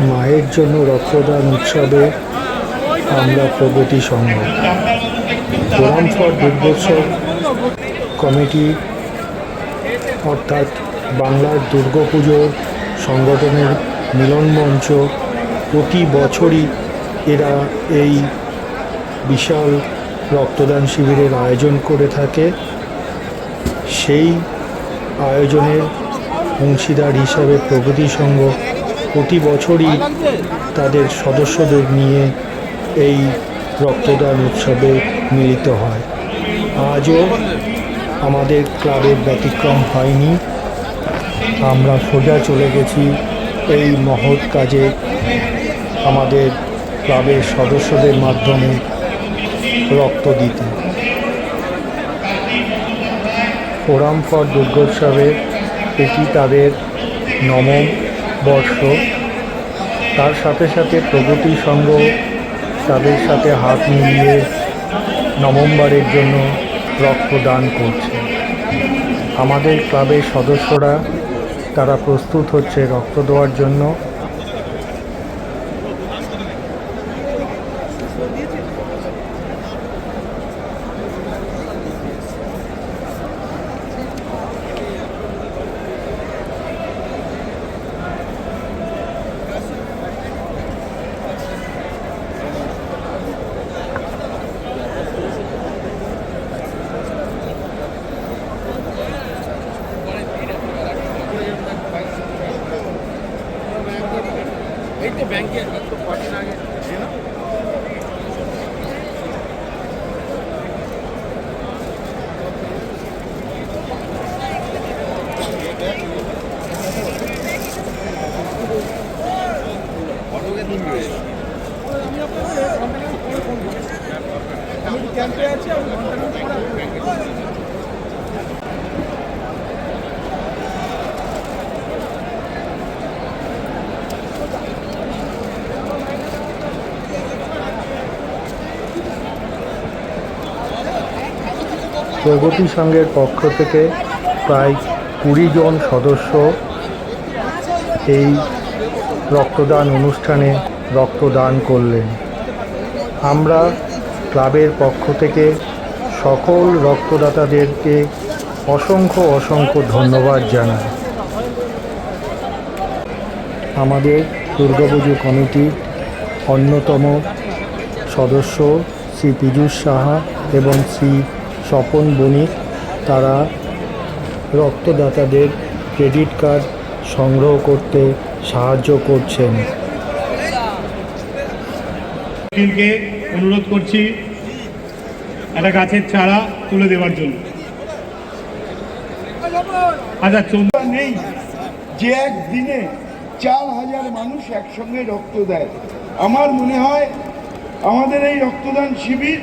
মায়ের জন্য রক্তদান উৎসবে আমরা Pragati Sangha forum for Durgotsav committee, অর্থাৎ বাংলার দুর্গাপুজোর সংগঠনের মিলন মঞ্চ, প্রতি বছরই এরা এই বিশাল রক্তদান শিবিরের আয়োজন করে থাকে। সেই আয়োজনের অংশীদার হিসাবে প্রগতি সংঘ প্রতি বছরই তাদের সদস্যদের নিয়ে এই রক্তদান উৎসবে মিলিত হয়। আজও আমাদের ক্লাবের ব্যতিক্রম হয়নি। আমরা সোজা চলে গেছি এই মহৎ কাজে। আমাদের ক্লাবের সদস্যদের মাধ্যমে রক্ত দিতে। ফোরাম ফর দুর্গোৎসবের এটি তাদের নবম বর্ষ। তার সাথে সাথে প্রগতি সংঘ তাদের সাথে হাত মিলিয়ে নভেম্বরের জন্য রক্তদান করছে। আমাদের ক্লাবের সদস্যরা, তারা প্রস্তুত হচ্ছে রক্ত দেওয়ার জন্য। এই তো ব্যাংকে কদিন আগে ছিল আমি ক্যাম্পে আছি আমি ঘন্টার প্রগতি সংঘের পক্ষ থেকে প্রায় কুড়ি জন সদস্য এই রক্তদান অনুষ্ঠানে রক্তদান করলেন। আমরা ক্লাবের পক্ষ থেকে সকল রক্তদাতাদেরকে অসংখ্য অসংখ্য ধন্যবাদ জানাই। আমাদের দুর্গাপুজো কমিটির অন্যতম সদস্য শ্রী পীযূষ সাহা এবং শ্রী স্বপন বণিক তারা রক্তদাতাদের ক্রেডিট কার্ড সংগ্রহ করতে সাহায্য করছেন। অনুরোধ করছি একটা গাছের চারা তুলে দেওয়ার জন্য। আচ্ছা চন্দ্র নেই। যে একদিনে চার হাজার মানুষ একসঙ্গে রক্ত দেয়। আমার মনে হয় আমাদের এই রক্তদান শিবির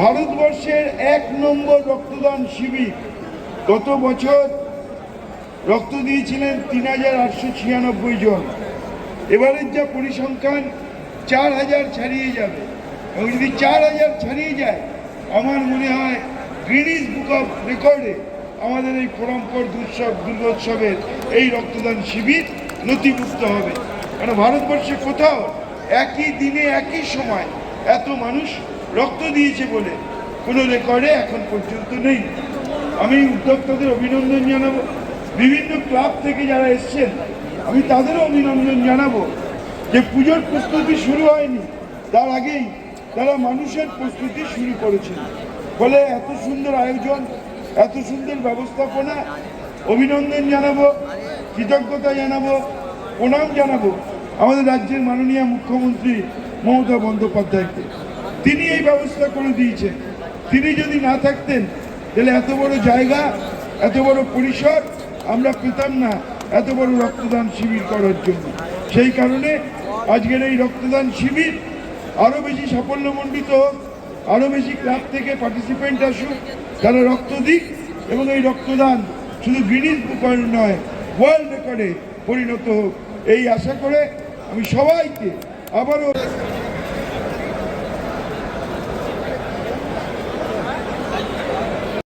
ভারতবর্ষের এক নম্বর রক্তদান শিবির গত বছর রক্ত দিয়েছিলেন তিন হাজার আটশো ছিয়ানব্বই জন। এবারের যা পরিসংখ্যান, চার হাজার ছাড়িয়ে যাবে। এবং যদি চার হাজার ছাড়িয়ে যায়, আমার মনে হয় গ্রিনিস বুক অফ রেকর্ডে আমাদের এই পরম্পর দুৎসব দুর্গোৎসবের এই রক্তদান শিবির নথিভুক্ত হবে। কারণ ভারতবর্ষে কোথাও একই দিনে, একই সময় এত মানুষ রক্ত দিয়েছে বলে। কোনো রেকর্ডে এখন পর্যন্ত নেই। আমি উদ্যোক্তাদের অভিনন্দন জানাব। বিভিন্ন ক্লাব থেকে যারা এসছেন, আমি তাদেরও অভিনন্দন জানাব যে পুজোর প্রস্তুতি শুরু হয়নি। তার আগেই তারা মানুষের প্রস্তুতি শুরু করেছেন। ফলে এত সুন্দর আয়োজন, এত সুন্দর ব্যবস্থাপনা, অভিনন্দন জানাব, কৃতজ্ঞতা জানাব, প্রণাম জানাব আমাদের রাজ্যের মাননীয় মুখ্যমন্ত্রী মমতা বন্দ্যোপাধ্যায়কে। তিনি এই ব্যবস্থা করে দিয়েছেন। তিনি যদি না থাকতেন, তাহলে এত বড় জায়গা, এত বড় পরিসর, আমরা পেতাম না এত বড় রক্তদান শিবির করার জন্য। সেই কারণে আজকের এই রক্তদান শিবির আরও বেশি সাফল্যমণ্ডিত হোক আরও বেশি ক্লাব থেকে পার্টিসিপেন্ট আসুক, তারা রক্ত দিক এবং এই রক্তদান শুধু গিনিস বুকার নয় ওয়ার্ল্ড রেকর্ডে পরিণত হোক। এই আশা করে আমি সবাইকে আবারও